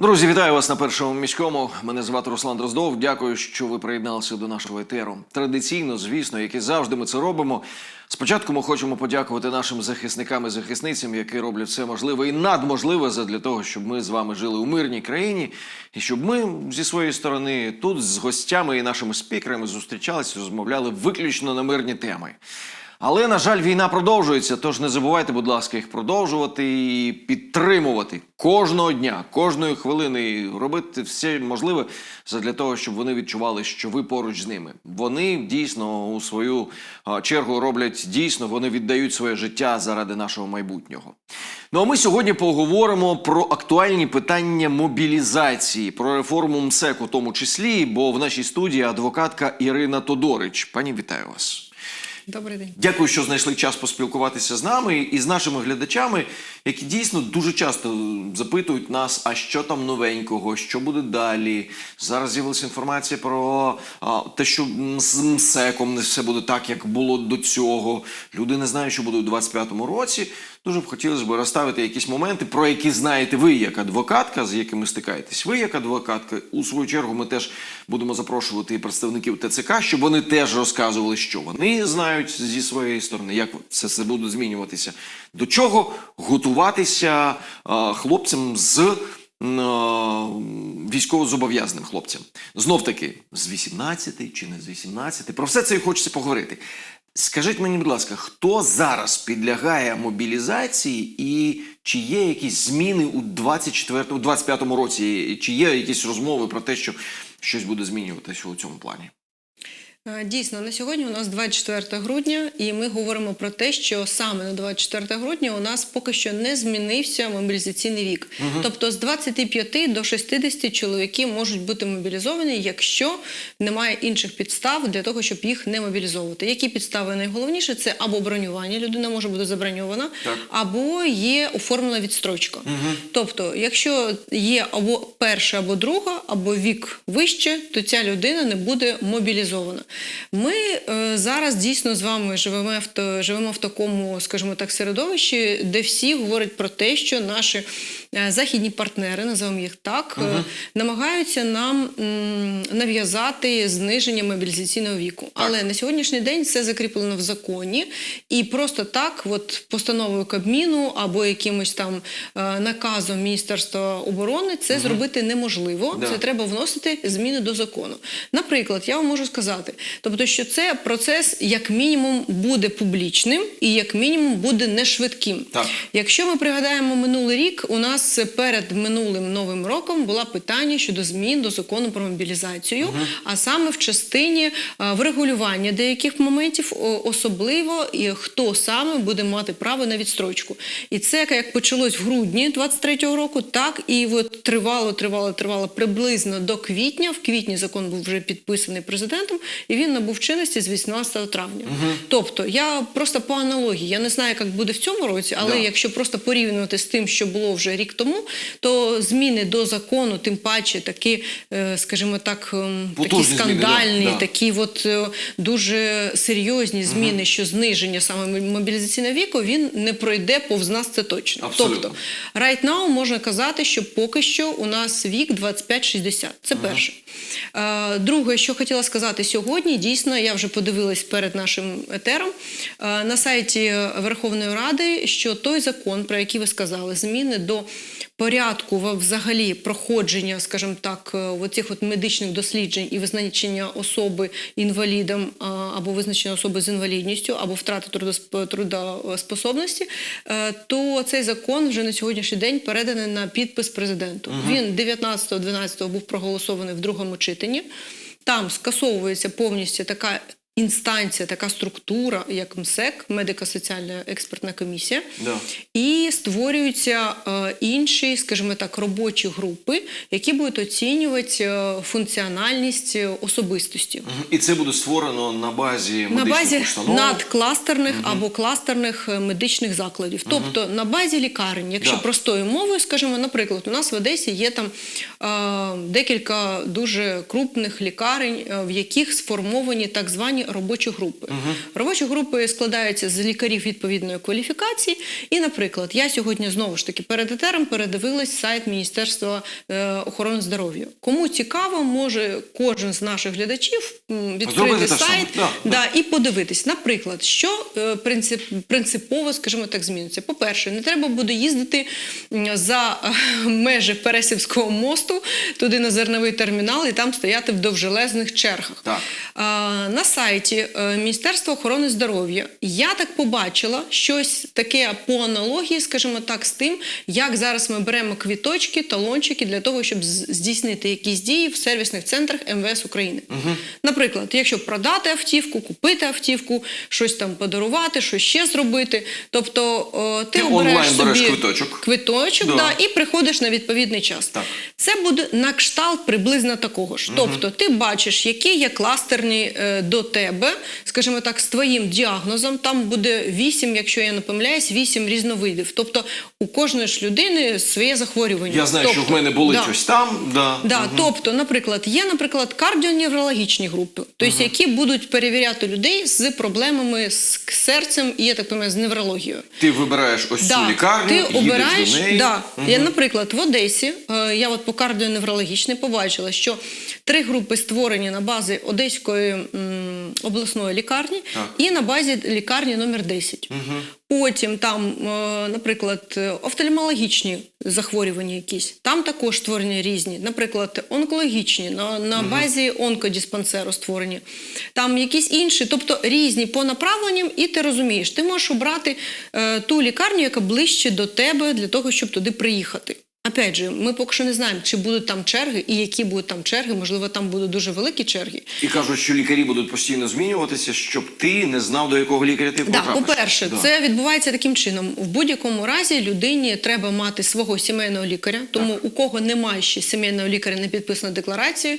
Друзі, вітаю вас на першому міському. Мене звати Руслан Дроздов. Дякую, що ви приєдналися до нашого етеру. Традиційно, звісно, як і завжди, ми це робимо. Спочатку ми хочемо подякувати нашим захисникам і захисницям, які роблять все можливе і надможливе задля того, щоб ми з вами жили у мирній країні, і щоб ми зі своєї сторони тут з гостями і нашими спікерами зустрічалися, розмовляли виключно на мирні теми. Але, на жаль, війна продовжується, тож не забувайте, будь ласка, їх продовжувати і підтримувати кожного дня, кожної хвилини, робити все можливе для того, щоб вони відчували, що ви поруч з ними. Вони дійсно у свою чергу роблять дійсно, вони віддають своє життя заради нашого майбутнього. Ну а ми сьогодні поговоримо про актуальні питання мобілізації, про реформу МСЕК у тому числі, бо в нашій студії адвокатка Ірина Тодорич. Пані, вітаю вас. Добрий день. Дякую, що знайшли час поспілкуватися з нами і з нашими глядачами, які дійсно дуже часто запитують нас, а що там новенького, що буде далі. Зараз з'явилася інформація про те, що з МСЕКом не все буде так, як було до цього. Люди не знають, що буде у 25-му році. Дуже б хотілося б розставити якісь моменти, про які знаєте ви як адвокатка, з якими стикаєтесь. Ви як адвокатка. У свою чергу ми теж будемо запрошувати представників ТЦК, щоб вони теж розказували, що вони знають зі своєї сторони, як це все буде змінюватися. До чого готуватися а, хлопцям з військовозобов'язаним хлопцям. Знов таки, з 18 чи не з 18. Про все це і хочеться поговорити. Скажіть мені, будь ласка, хто зараз підлягає мобілізації і чи є якісь зміни у 24, у 25 році? Чи є якісь розмови про те, що щось буде змінюватися у цьому плані? Е, Дійсно, на сьогодні у нас 24 грудня, і ми говоримо про те, що саме на 24 грудня у нас поки що не змінився мобілізаційний вік. Тобто з 25 до 60 чоловіків можуть бути мобілізовані, якщо немає інших підстав для того, щоб їх не мобілізовувати. Які підстави найголовніше? Це або бронювання, людина може бути заброньована, Так. або є оформлена відстрочка. Тобто, якщо є або перша, або друга, або вік вище, то ця людина не буде мобілізована. Ми е, зараз дійсно з вами живемо в, живемо в такому, скажімо так, середовищі, де всі говорять про те, що наші західні партнери, називаємо їх так, е, намагаються нам нав'язати зниження мобілізаційного віку. Але на сьогоднішній день це закріплено в законі, і просто так, от постановою Кабміну або якимось там е, наказом Міністерства оборони, це зробити неможливо. Да. Це треба вносити зміни до закону. Наприклад, я вам можу сказати, тобто, що це процес як мінімум буде публічним і як мінімум буде не швидким. Так. Якщо ми пригадаємо минулий рік, у нас перед минулим новим роком було питання щодо змін до закону про мобілізацію, а саме в частині е, врегулювання деяких моментів, особливо і хто саме буде мати право на відстрочку. І це як почалось в грудні 23-го року, так і от тривало, тривало, тривало приблизно до квітня. В квітні закон був вже підписаний президентом, і він набув чинності з 18 травня. Тобто, я просто по аналогії, я не знаю, як буде в цьому році, але якщо просто порівнювати з тим, що було вже рік тому, то зміни до закону, тим паче такі, е, скажімо так, ем, такі Потужні зміни, да, скандальні, такі от е, дуже серйозні зміни, що зниження саме мобілізаційного віку, він не пройде повз нас, це точно. Абсолютно. Тобто, right now можна казати, що поки що у нас вік 25-60. Це перше. Е, Друге, що хотіла сказати сьогодні, дійсно, я вже подивилась перед нашим етером на сайті Верховної Ради, що той закон, про який ви сказали, зміни до порядку взагалі проходження, скажімо так, е, оцих от медичних досліджень і визначення особи інвалідом або визначення особи з інвалідністю, або втрати трудоспособності, е, то цей закон вже на сьогоднішній день переданий на підпис президенту. Він 19-12 був проголосований в другому читанні. Там скасовується повністю така інстанція, така структура, як МСЕК, медико-соціальна експертна комісія, Да. і створюються е, інші, скажімо так, робочі групи, які будуть оцінювати е, функціональність е, особистості. І це буде створено на базі На базі установ. надкластерних або кластерних медичних закладів, тобто на базі лікарень, якщо Да. простою мовою, скажімо, наприклад, у нас в Одесі є там е, декілька дуже крупних лікарень, в яких сформовані так звані робочі групи. Робочі групи складаються з лікарів відповідної кваліфікації. І, наприклад, я сьогодні знову ж таки перед етером передивилась сайт Міністерства е, охорони здоров'я. Кому цікаво, може кожен з наших глядачів відкрити сайт Да, да, і подивитись. Наприклад, що е, принцип, принципово, скажімо так, зміниться. По-перше, не треба буде їздити за е, межі Пересівського мосту туди на зерновий термінал і там стояти в довжелезних чергах. Так. А, на сайті е, Міністерства охорони здоров'я я так побачила щось таке по аналогії, скажімо так, з тим, як зараз ми беремо квіточки, талончики для того, щоб здійснити якісь дії в сервісних центрах МВС України. Наприклад, якщо продати автівку, купити автівку, щось там подарувати, щось ще зробити. Тобто о, ти, Ти обереш собі квиточок. квиточок Да. да, і приходиш на відповідний час. Так. Це буде на кшталт приблизно такого ж. Тобто, ти бачиш, які є кластерні е, до тебе, скажімо так, з твоїм діагнозом. Там буде вісім, якщо я не помиляюсь, вісім різновидів. Тобто у кожної ж людини своє захворювання. Я знаю, тобто, що в мене болить да. ось там. Да. Да, тобто, наприклад, є, наприклад, кардіоневрологічні групи, тобто, які будуть перевіряти людей з проблемами з серцем і я так розумію, з неврологією. Ти вибираєш ось цю лікарню, ти їдеш обираєш, до неї. Да. Я, наприклад, в Одесі, е, я от по кардіоневрологічній побачила, що три групи створені на базі Одеської м, обласної лікарні Так. і на базі лікарні номер 10. Потім там, е, наприклад, офтальмологічні захворювання якісь, там також створені різні, наприклад, онкологічні, на, на базі онкодиспансеру створені, там якісь інші, тобто різні по направленням, і ти розумієш, ти можеш обрати е, ту лікарню, яка ближче до тебе для того, щоб туди приїхати. Опять же, ми поки що не знаємо, чи будуть там черги і які будуть там черги. Можливо, там будуть дуже великі черги. І кажуть, що лікарі будуть постійно змінюватися, щоб ти не знав, до якого лікаря ти потрапиш. по-перше, Да. це відбувається таким чином. В будь-якому разі людині треба мати свого сімейного лікаря. Тому у кого немає ще сімейного лікаря, не підписано декларацію.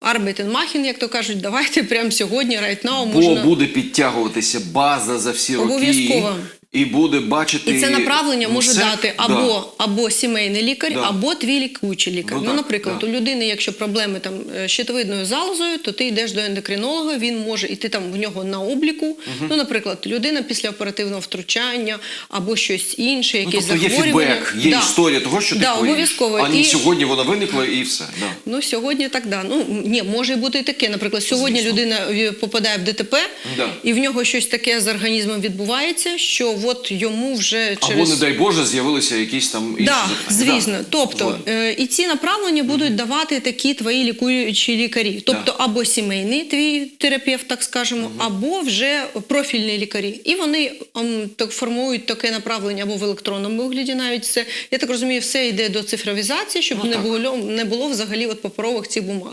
Арбітенмахін, як то кажуть, давайте прямо сьогодні, right now, Бо можна. буде підтягуватися база за всі роки. Обов'язково. І буде бачити. І це направлення може все. дати Да. або, або сімейний лікар, Да. або твій лікуючий лікар. Ну Ну, так, наприклад, да. у людини, якщо проблеми там е, з щитовидною залозою, то ти йдеш до ендокринолога, він може йти там в нього на обліку. Ну, наприклад, людина після оперативного втручання або щось інше, Ну, якесь тобто є фідбек, є Да. історія того, що ти Да, хворієш. обов'язково. А І- сьогодні вона виникла і все. Да. Ну, сьогодні так, да. Ну, ні, може бути і таке. Наприклад, сьогодні Звісно. людина е, попадає в ДТП, Да. і в нього щось таке з організмом відбувається, що от йому вже Або, не дай Боже, з'явилися якісь там інші Да, запитання. звісно. Да. Тобто е, і ці направлення будуть давати такі твої лікуючі лікарі. Тобто або сімейний твій терапевт, так скажемо, або вже профільні лікарі. І вони ем, так формують таке направлення або в електронному вигляді. Навіть це я так розумію, все йде до цифровізації, щоб Ну, не так. було не було взагалі от паперових цих бумаг.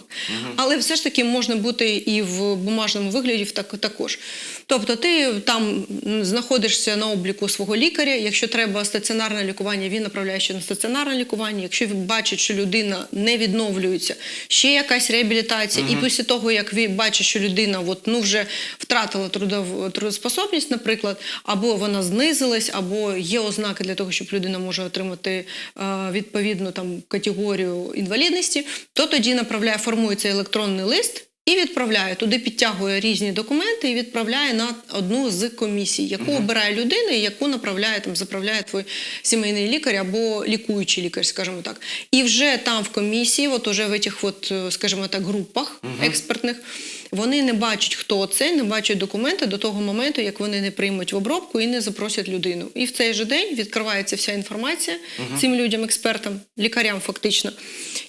Але все ж таки можна бути і в бумажному вигляді так, також. Тобто, ти там знаходишся на обліку свого лікаря. Якщо треба стаціонарне лікування, він направляє ще на стаціонарне лікування. Якщо він бачить, що людина не відновлюється, ще якась реабілітація. І після того, як він бачить, що людина от, ну, вже втратила трудов, трудоспособність, наприклад, або вона знизилась, або є ознаки для того, щоб людина може отримати е, відповідну там категорію інвалідності, то тоді направляє, формується електронний лист. І відправляє туди, підтягує різні документи і відправляє на одну з комісій, яку обирає людина, і яку направляє там, заправляє твій сімейний лікар або лікуючий лікар, скажімо так. І вже там в комісії, от уже в цих, от, скажімо так, групах експертних, вони не бачать, хто це, не бачать документи до того моменту, як вони не приймуть в обробку і не запросять людину. І в цей же день відкривається вся інформація цим людям, експертам, лікарям фактично.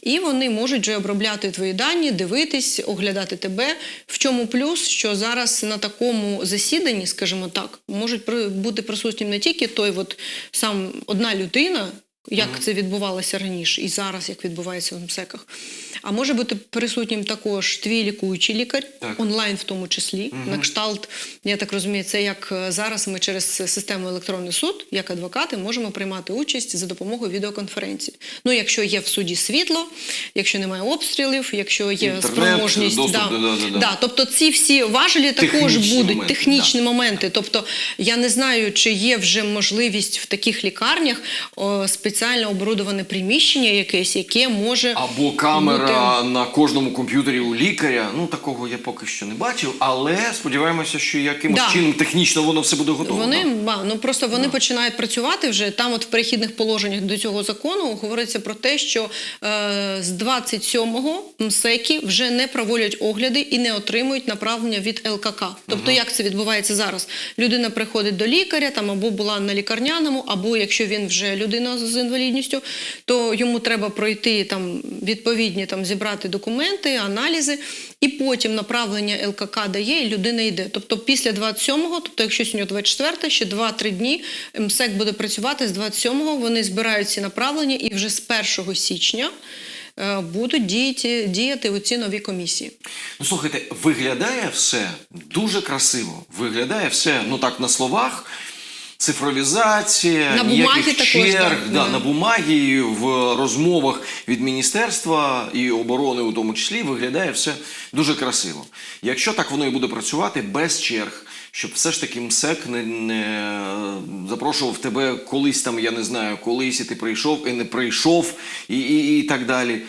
І вони можуть вже обробляти твої дані, дивитись, оглядати тебе. В чому плюс, що зараз на такому засіданні, скажімо так, можуть бути присутнім не тільки той, от сам одна людина. Як це відбувалося раніше і зараз, як відбувається в МСЕКах. А може бути присутнім також твій лікуючий лікар, Так. онлайн в тому числі. На кшталт, я так розумію, це як е, зараз ми через систему електронний суд, як адвокати, можемо приймати участь за допомогою відеоконференції. Ну, якщо є в суді світло, якщо немає обстрілів, якщо є Інтернет, спроможність. доступ, да, да, да. Да, тобто ці всі важелі також Технічні будуть моменти, технічні моменти. Тобто я не знаю, чи є вже можливість в таких лікарнях спеціально спеціально оборудоване приміщення якесь, яке може Або камера бути- на кожному комп'ютері у лікаря. Ну такого я поки що не бачив, але сподіваємося, що якимось Да. чином технічно воно все буде готово. Вони да? ну просто вони починають працювати вже там. От в перехідних положеннях до цього закону говориться про те, що е, з 27-го МСЕКи вже не проводять огляди і не отримують направлення від ЛКК. Тобто, як це відбувається зараз? Людина приходить до лікаря, там або була на лікарняному, або якщо він вже людина з інвалідністю, то йому треба пройти там відповідні там зібрати документи, аналізи, і потім направлення ЛКК дає, і людина йде. Тобто після 27-го, тобто якщо сьогодні 24 ще 2-3 дні МСЕК буде працювати з 27-го, вони збирають ці направлення і вже з 1 січня е, будуть діяти, діяти оці нові комісії. Ну слухайте, виглядає все дуже красиво. Виглядає все, ну так на словах. Цифровізація, На ніяких також, черг, да, да, да. на бумагі, в розмовах від міністерства і оборони, у тому числі, виглядає все дуже красиво. Якщо так воно і буде працювати без черг, щоб все ж таки МСЕК не, не запрошував тебе колись там, я не знаю, колись і ти прийшов і не прийшов, і, і, і так далі.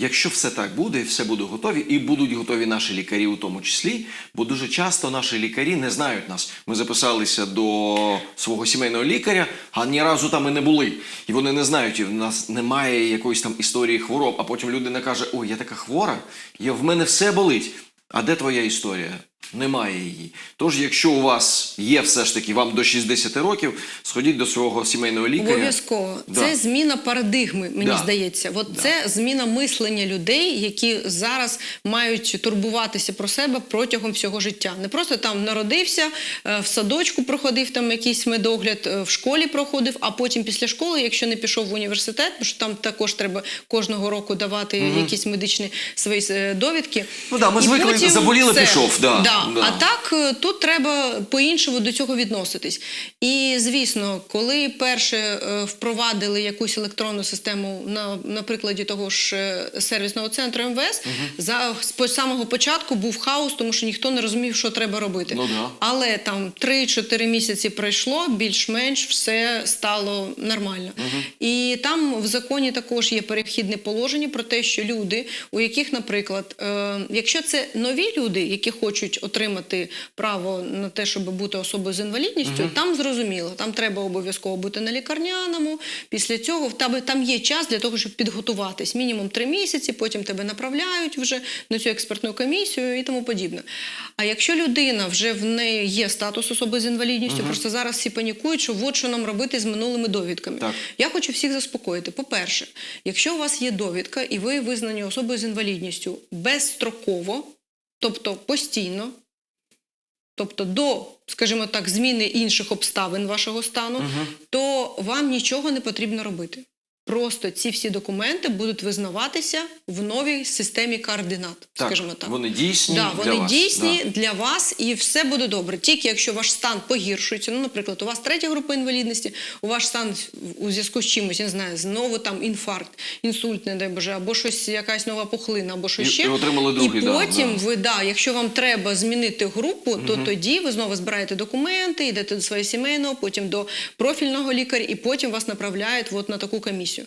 Якщо все так буде, все буде готові, і будуть готові наші лікарі у тому числі, бо дуже часто наші лікарі не знають нас. Ми записалися до свого сімейного лікаря, а ні разу там і не були. І вони не знають, і в нас немає якоїсь там історії хвороб. А потім людина каже: Ой, я така хвора, я, в мене все болить. А де твоя історія? Немає її. Тож, якщо у вас є все ж таки вам до 60 років, сходіть до свого сімейного лікаря. Обов'язково. Да. Це зміна парадигми, мені Да. здається. От це зміна мислення людей, які зараз мають турбуватися про себе протягом всього життя. Не просто там народився, е, в садочку проходив там якийсь медогляд, е, в школі проходив, а потім після школи, якщо не пішов в університет, бо що там також треба кожного року давати якісь медичні свої е, довідки. Ну да, ми І звикли, потім заболіли, все. пішов, да, Да. Да. А так е, тут треба по-іншому до цього відноситись. І звісно, коли перше е, впровадили якусь електронну систему на, на прикладі того ж е, сервісного центру МВС, за з самого початку був хаос, тому що ніхто не розумів, що треба робити. Ну да. Але там 3-4 місяці пройшло, більш-менш все стало нормально. І там в законі також є перехідне положення про те, що люди, у яких, наприклад, е, якщо це нові люди, які хочуть отримати право на те, щоб бути особою з інвалідністю, там зрозуміло, там треба обов'язково бути на лікарняному. Після цього тебе там є час для того, щоб підготуватись. Мінімум три місяці, потім тебе направляють вже на цю експертну комісію і тому подібне. А якщо людина вже в неї є статус особи з інвалідністю, просто зараз всі панікують, що от що нам робити з минулими довідками. Так. Я хочу всіх заспокоїти. По-перше, якщо у вас є довідка і ви визнані особою з інвалідністю безстроково, тобто постійно, тобто до, скажімо так, зміни інших обставин вашого стану, то вам нічого не потрібно робити. Просто ці всі документи будуть визнаватися в новій системі координат, Так, скажімо так. вони дійсні Да, для вони вас, дійсні для вас, і все буде добре. Тільки якщо ваш стан погіршується, ну, наприклад, у вас третя група інвалідності, у ваш стан у зв'язку з чимось, я не знаю, знову там інфаркт, інсульт, не дай Боже, або щось, якась нова пухлина, або щось ще. і отримали другий, І потім да. ви, да, якщо вам треба змінити групу, то тоді ви знову збираєте документи, йдете до свого сімейного, потім до профільного лікаря, і потім вас направляють от на таку комісію.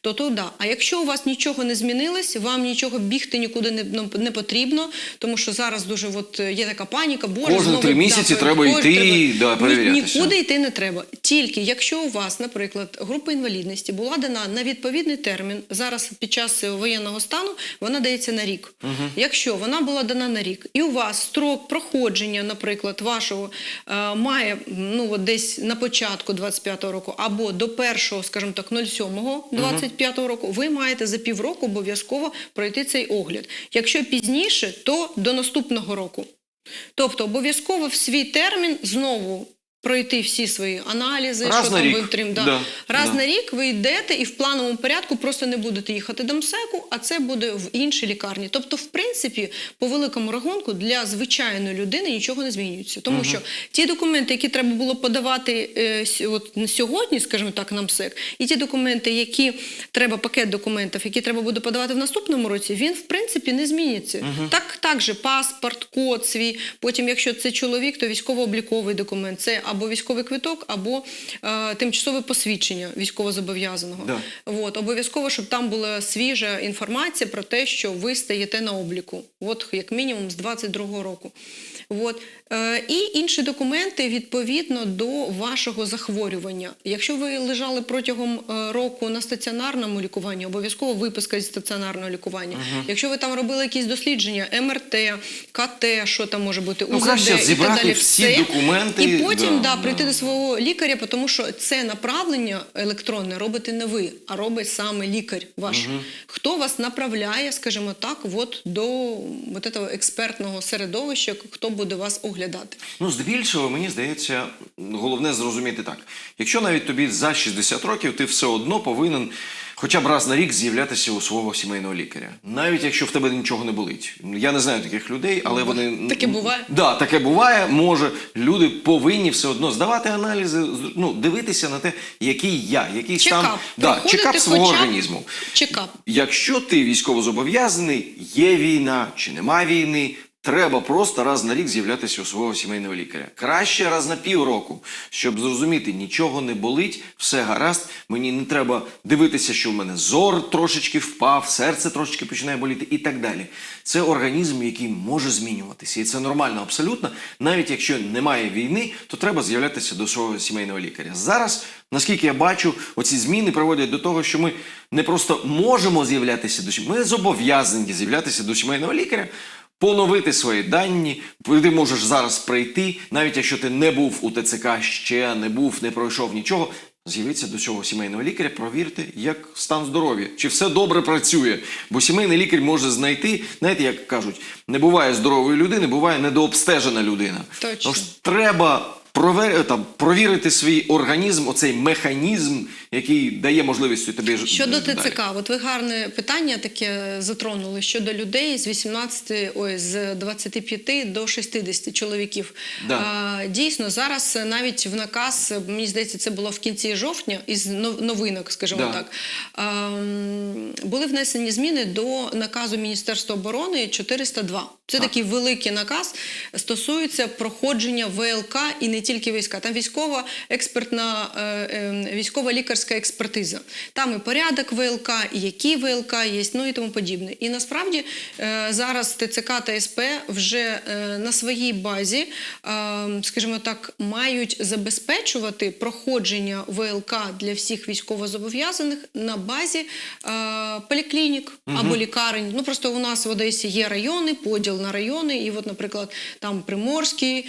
То то да. А якщо у вас нічого не змінилось, вам нічого бігти нікуди не, не потрібно, тому що зараз дуже от е, є така паніка. Боже, Кожні три місяці да, треба йти, треба. да, перевірятися. Нікуди йти не треба. Тільки якщо у вас, наприклад, група інвалідності була дана на відповідний термін, зараз під час воєнного стану вона дається на рік. Якщо вона була дана на рік, і у вас строк проходження, наприклад, вашого е, має ну от десь на початку 25-го року або до 1, скажімо так, 07-го 25-го року, ви маєте за півроку обов'язково пройти цей огляд. Якщо пізніше, то до наступного року. Тобто обов'язково в свій термін знову пройти всі свої аналізи, Раз що там рік. ви втрим. Да. Да, Раз да. на рік ви йдете і в плановому порядку просто не будете їхати до МСЕКу, а це буде в іншій лікарні. Тобто, в принципі, по великому рахунку для звичайної людини нічого не змінюється. Тому що ті документи, які треба було подавати е, от, на сьогодні, скажімо так, на МСЕК, і ті документи, які треба, пакет документів, які треба буде подавати в наступному році, він в принципі не зміниться. Так, так же паспорт, код свій. Потім, якщо це чоловік, то військово-обліковий документ. Це або військовий квиток, або е, тимчасове посвідчення військовозобов'язаного. Да. От, обов'язково, щоб там була свіжа інформація про те, що ви стаєте на обліку. От як мінімум з 22-го року. От. Е, і інші документи відповідно до вашого захворювання. Якщо ви лежали протягом е, року на стаціонарному лікуванні, обов'язково виписка зі стаціонарного лікування. Якщо ви там робили якісь дослідження, МРТ, КТ, що там може бути, Ну, УЗД краще і так далі, всі все. документи, І потім да, да, да. прийти до свого лікаря, тому що це направлення електронне робите не ви, а робить саме лікар ваш. Хто вас направляє, скажімо так, от до от этого експертного середовища, хто буде вас оглядати. Ну, здебільшого, мені здається, головне зрозуміти так. Якщо навіть тобі за 60 років, ти все одно повинен хоча б раз на рік з'являтися у свого сімейного лікаря. Навіть якщо в тебе нічого не болить. Я не знаю таких людей, але вони. Таке буває. Да, таке буває. Може, люди повинні все одно здавати аналізи, ну, дивитися на те, який я, який стан Чекап. да, чекап свого хоча організму. Чекап. Якщо ти військовозобов'язаний, є війна чи нема війни, треба просто раз на рік з'являтися у свого сімейного лікаря. Краще раз на півроку, щоб зрозуміти, нічого не болить, все гаразд. Мені не треба дивитися, що в мене зор трошечки впав, серце трошечки починає боліти і так далі. Це організм, який може змінюватися, і це нормально абсолютно. Навіть якщо немає війни, то треба з'являтися до свого сімейного лікаря. Зараз Наскільки я бачу, оці зміни приводять до того, що ми не просто можемо з'являтися до сім- ми зобов'язані з'являтися до сімейного лікаря, поновити свої дані. Ти можеш зараз прийти, навіть якщо ти не був у ТЦК ще, не був, не пройшов нічого. З'явиться до цього сімейного лікаря, провірте, як стан здоров'я, чи все добре працює. Бо сімейний лікар може знайти, знаєте, як кажуть, не буває здорової людини, буває недообстежена людина. Точно. Тож треба провер... там, провірити свій організм, оцей механізм, який дає можливість тобі ж- Щодо. ТЦК, от ви гарне питання таке затронули щодо людей з 18, ой, з 25 до 60 чоловіків. Да. А, дійсно, зараз навіть в наказ, мені здається, це було в кінці жовтня, із нов- новинок, скажімо Да. так, а, були внесені зміни до наказу Міністерства оборони 402. Це Так. такий великий наказ, стосується проходження ВЛК і не тільки війська. Там військова експертна, е, е, військова лікарська експертиза. Там і порядок ВЛК, і які ВЛК є, ну і тому подібне. І насправді е, зараз ТЦК та СП вже на своїй базі, скажімо так, мають забезпечувати проходження ВЛК для всіх військовозобов'язаних на базі поліклінік або лікарень. Ну просто у нас в Одесі є райони, поділ на райони, і от, наприклад, там Приморський,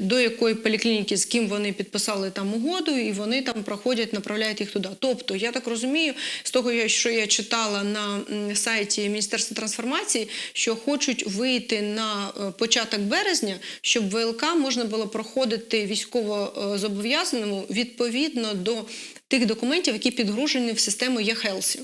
до якої поліклініки з ким вони підписали там угоду, і вони там проходять, направляють їх туди. Тобто, я так розумію, з того, що я читала на сайті Міністерства трансформації, що хочуть вийти на е, початок березня, щоб ВЛК можна було проходити військово зобов'язаному відповідно до тих документів, які підгружені в систему eHealth.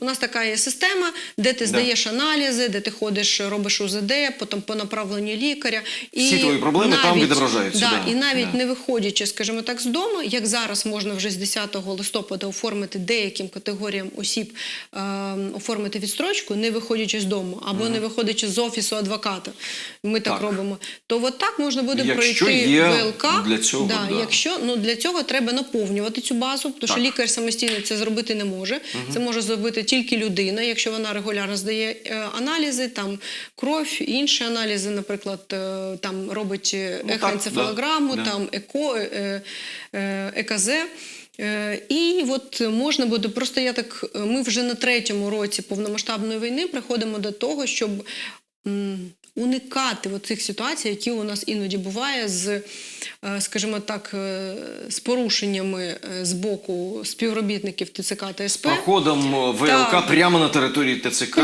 У нас така є система, де ти здаєш аналізи, де ти ходиш, робиш УЗД, потім по направленню лікаря. І Всі твої проблеми там відображаються, Да, да. І навіть Да. не виходячи, скажімо так, з дому, як зараз можна вже з 10 листопада оформити деяким категоріям осіб е, оформити відстрочку, не виходячи з дому, або не виходячи з офісу адвоката. Ми так, Так. робимо. То от так можна буде Якщо пройти є ВЛК. для цього, да, да. Якщо ну для цього треба наповнювати цю базу, тому що лікар самостійно це зробити не може. Це може зробити тільки людина, якщо вона регулярно здає е, аналізи, там кров, інші аналізи, наприклад, е, там робить е, Ну, да, там еко, е, е, ЕКЗ. І от можна буде просто я так. Ми вже на третьому році повномасштабної війни приходимо до того, щоб уникати цих ситуацій, які у нас іноді буває з, е, скажімо так, е, з порушеннями е, з боку співробітників ТЦК та СП. Проходом ВЛК Так. прямо на території ТЦК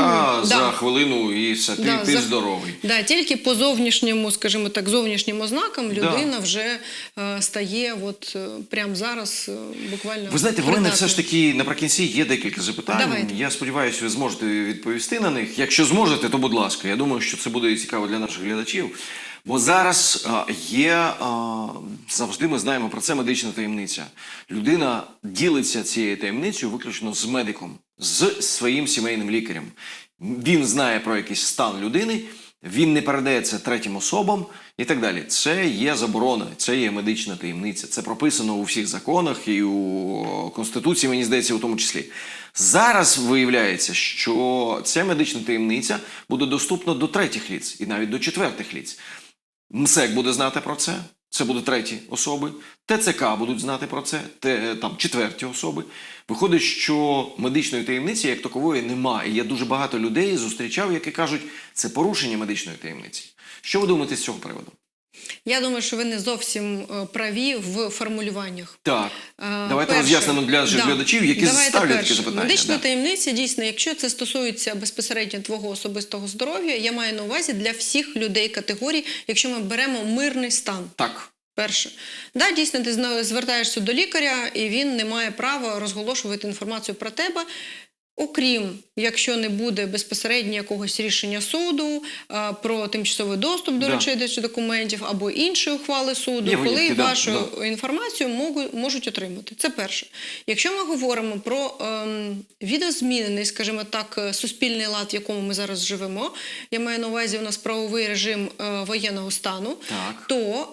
за да. хвилину і все, ти, Да, ти за- здоровий. Да, тільки по зовнішньому, скажімо так, зовнішнім ознакам Да. людина вже е, стає от прямо зараз буквально. Ви знаєте, в мене все ж таки наприкінці є декілька запитань. Давайте. Я сподіваюся, ви зможете відповісти на них. Якщо зможете, то будь ласка. Я думаю, що це буде цікаво для наших глядачів. Бо зараз є завжди ми знаємо про це медична таємниця. Людина ділиться цією таємницею виключно з медиком, з своїм сімейним лікарем. Він знає про якийсь стан людини. Він не передається третім особам і так далі. Це є заборона, це є медична таємниця. Це прописано у всіх законах і у Конституції, мені здається, у тому числі. Зараз виявляється, що ця медична таємниця буде доступна до третіх ліц і навіть до четвертих ліц. МСЕК буде знати про це. Це будуть треті особи. ТЦК будуть знати про це, те, там четверті особи. Виходить, що медичної таємниці як такової немає. Я дуже багато людей зустрічав, які кажуть, це порушення медичної таємниці. Що ви думаєте з цього приводу? Я думаю, що ви не зовсім е, праві в формулюваннях. Так, Е, давайте перше, роз'яснимо для да. глядачів, які Давайте ставлять такі запитання. Медична Да. таємниця дійсно, якщо це стосується безпосередньо твого особистого здоров'я, я маю на увазі для всіх людей категорій, якщо ми беремо мирний стан. Так. Перше, да, дійсно, ти звертаєшся до лікаря, і він не має права розголошувати інформацію про тебе. Окрім, якщо не буде безпосередньо якогось рішення суду а, про тимчасовий доступ до Да. речей чи документів або іншої ухвали суду, Є коли винятки, да, вашу інформацію можуть, можуть отримати. Це перше. Якщо ми говоримо про ем, відозмінений, скажімо так, е, суспільний лад, в якому ми зараз живемо, я маю на увазі у нас правовий режим е, воєнного стану, Так. то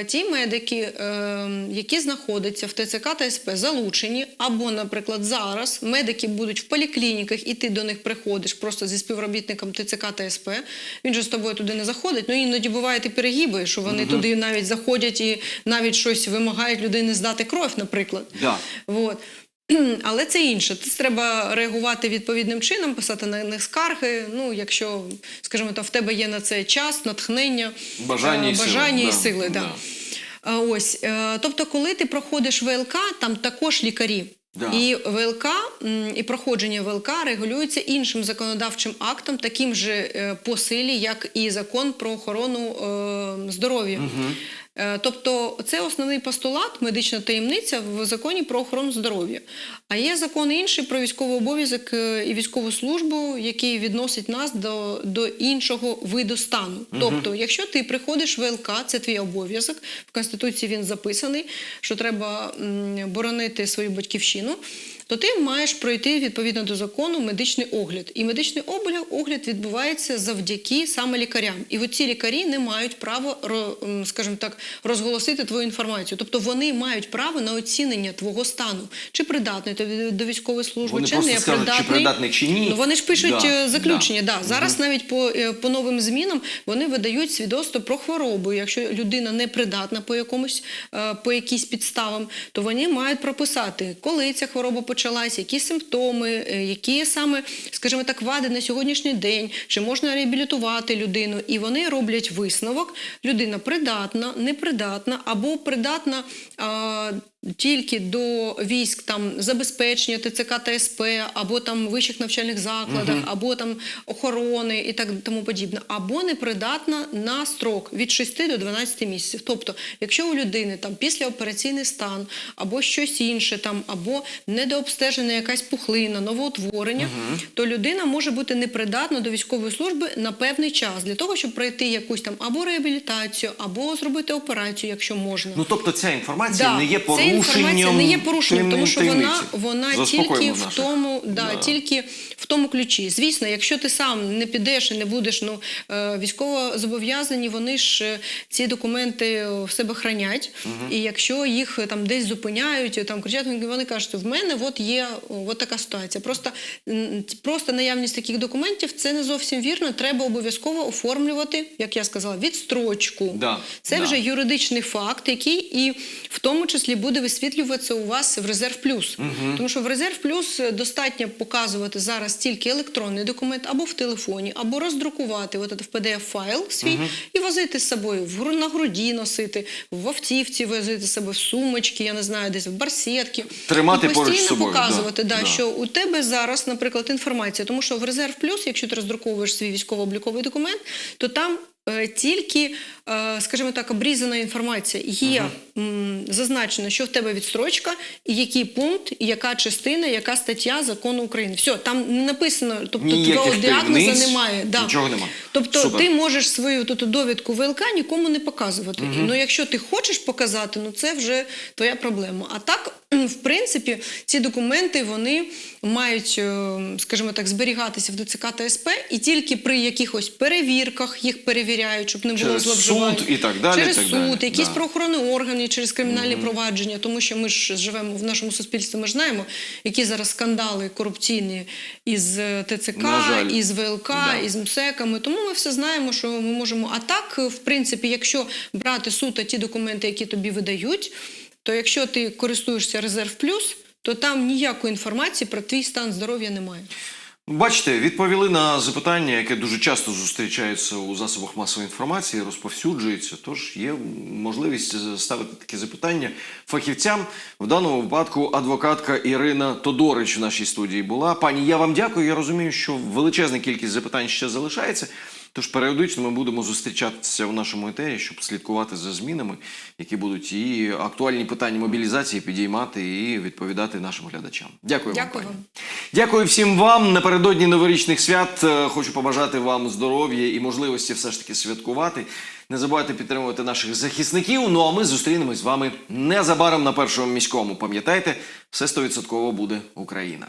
е, ті медики, е, які знаходяться в ТЦК та СП, залучені, або, наприклад, зараз медики будуть в поліклініках, і ти до них приходиш просто зі співробітником ТЦК та СП. Він же з тобою туди не заходить. Ну іноді бувають і перегиби, що вони туди навіть заходять і навіть щось вимагають людини здати кров, наприклад. Да. Вот. Але це інше. Це треба реагувати відповідним чином, писати на них скарги. Ну, якщо, скажімо, там в тебе є на це час, натхнення, Бажання і е, сили. і сили. Да. да. Ось, е, тобто, коли ти проходиш ВЛК, там також лікарі. Да. І ВЛК і проходження ВЛК регулюється іншим законодавчим актом, таким же е, по силі, як і закон про охорону е, здоров'я. Е, Тобто це основний постулат, медична таємниця в законі про охорону здоров'я. А є закон інший про військовий обов'язок е, і військову службу, який відносить нас до, до іншого виду стану. Тобто, якщо ти приходиш в ВЛК, це твій обов'язок. В Конституції він записаний, що треба боронити свою батьківщину. То ти маєш пройти відповідно до закону медичний огляд. І медичний огляд, відбувається завдяки саме лікарям. І от ці лікарі не мають права, скажімо так, розголосити твою інформацію. Тобто вони мають право на оцінення твого стану, чи придатний ти до- військової служби, Вони чи не скажуть, чи придатний. придатний, чи ні. Ну вони ж пишуть Да, е, заключення. да. Да. Зараз навіть по, е, по новим змінам вони видають свідоцтво про хворобу. Якщо людина не придатна по якомусь е, по якійсь підставам, то вони мають прописати, коли ця хвороба почалась, які симптоми, е, які саме, скажімо так, вади на сьогоднішній день, чи можна реабілітувати людину. І вони роблять висновок: людина придатна, непридатна або придатна. Тільки до військ там забезпечення ТЦК та СП, або там вищих навчальних закладах, або там охорони і так тому подібне, або непридатна на строк від 6 до 12 місяців. Тобто, якщо у людини там післяопераційний стан, або щось інше, там, або недообстежена якась пухлина, новоутворення, то людина може бути непридатна до військової служби на певний час для того, щоб пройти якусь там або реабілітацію, або зробити операцію, якщо можна. Ну тобто ця інформація Да, не є порушенням. Інформація не є порушенням, тому що вона, вона тільки в тому, да, Да. тільки в тому ключі. Звісно, якщо ти сам не підеш і не будеш, ну е, військово зобов'язані, вони ж е, ці документи в себе хранять. І якщо їх е, там десь зупиняють, там кричать, вони кажуть, що в мене от є от така ситуація. Просто, просто наявність таких документів це не зовсім вірно. Треба обов'язково оформлювати, як я сказала, відстрочку. Да, Це да. вже юридичний факт, який і в тому числі буде висвітлюватися у вас в резерв плюс. Тому що в резерв плюс е, достатньо показувати зараз тільки електронний документ або в телефоні, або роздрукувати от в pdf файл свій і возити з собою в на груді носити, в автівці возити з собою, в сумочки, я не знаю, десь в барсетки. Тримати І поруч з постійно собою, показувати, да, да, да. що у тебе зараз, наприклад, інформація, тому що в резерв плюс, якщо ти роздруковуєш свій військово-обліковий документ, то там тільки, е, скажімо так, обрізана інформація. Є м, зазначено, що в тебе відстрочка, який пункт, яка частина, яка стаття закону України. Все, там не написано, тобто Ніяких твого діагнозу таємниць, немає. Да. нічого нема. Тобто Супер. ти можеш свою ту довідку ВЛК нікому не показувати. Ну, якщо ти хочеш показати, ну це вже твоя проблема. А так В принципі, ці документи вони мають, е, скажімо так, зберігатися в ДЦК та СП, і тільки при якихось перевірках їх перевіряють, щоб не було Через суд і так далі, Через так суд, далі. якісь Да. правоохоронні органи через кримінальні провадження, тому що ми ж живемо в нашому суспільстві. Ми ж знаємо, які зараз скандали корупційні із е, ТЦК, із ВЛК, Да. із МСЕКами. Тому ми все знаємо, що ми можемо. А так, в принципі, якщо брати суто ті документи, які тобі видають, то якщо ти користуєшся резерв плюс, то там ніякої інформації про твій стан здоров'я немає. Бачите, відповіли на запитання, яке дуже часто зустрічається у засобах масової інформації, розповсюджується. Тож є можливість ставити такі запитання фахівцям. В даному випадку адвокатка Ірина Тодорич в нашій студії була. Пані, я вам дякую. Я розумію, що величезна кількість запитань ще залишається. Тож періодично ми будемо зустрічатися у нашому етері, щоб слідкувати за змінами, які будуть і актуальні питання мобілізації підіймати і відповідати нашим глядачам. Дякую, Дякую вам. пані. Дякую всім вам. Напередодні новорічних свят е, хочу побажати вам здоров'я і можливості все ж таки святкувати. Не забувайте підтримувати наших захисників. Ну а ми зустрінемось з вами незабаром на першому міському. Пам'ятайте, все стовідсотково буде Україна.